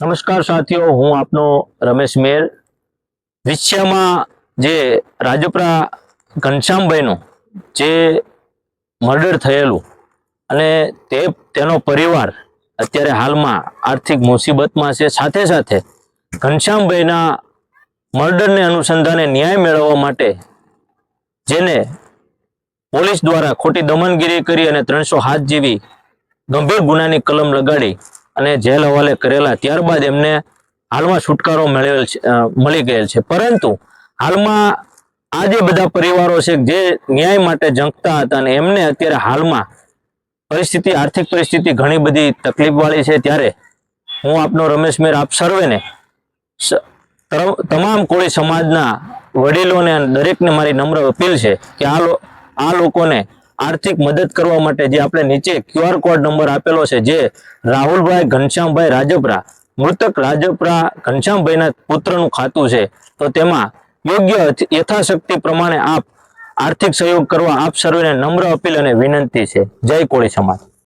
નમસ્કાર સાથીઓ, હું આપનો રમેશ મેર. વિશ્વમાં જે રાજપરા ઘનશ્યામભાઈનું જે મર્ડર થયેલું અને તે તેનો પરિવાર અત્યારે હાલમાં આર્થિક મુસીબતમાં છે. સાથે સાથે ઘનશ્યામભાઈના મર્ડરને અનુસંધાને ન્યાય મેળવવા માટે જેને પોલીસ દ્વારા ખોટી દમનગીરી કરી અને ત્રણસો હાથ જેવી ગંભીર ગુનાની કલમ લગાડી અને જેલ હવાલે કરેલા ત્યારબાદ એમને હાલમાં છુટકારો મળેલ મળી ગયેલ છે. પરંતુ હાલમાં આ જે બધા પરિવારો છે, જે ન્યાય માટે જંકતા હતા અને એમને અત્યારે હાલમાં પરિસ્થિતિ, આર્થિક પરિસ્થિતિ ઘણી બધી તકલીફ વાળી છે, ત્યારે હું આપનો રમેશ મેર આપ સર્વેને તમામ કોળી સમાજના વડીલોને દરેકને મારી નમ્ર અપીલ છે કે આ લોકોને આર્થિક મદદ કરવા માટે જે આપણે નીચે ક્યુઆર કોડ નંબર આપેલો છે, જે રાહુલભાઈ ઘનશ્યામભાઈ રાજપરા, મૃતક રાજપરા ઘનશ્યામભાઈના પુત્રનું ખાતું છે, તો તેમાં યોગ્ય યથાશક્તિ પ્રમાણે આપ આર્થિક સહયોગ કરવા આપ સર્વેને નમ્ર અપીલ અને વિનંતી છે. જય કોળી સમાજ.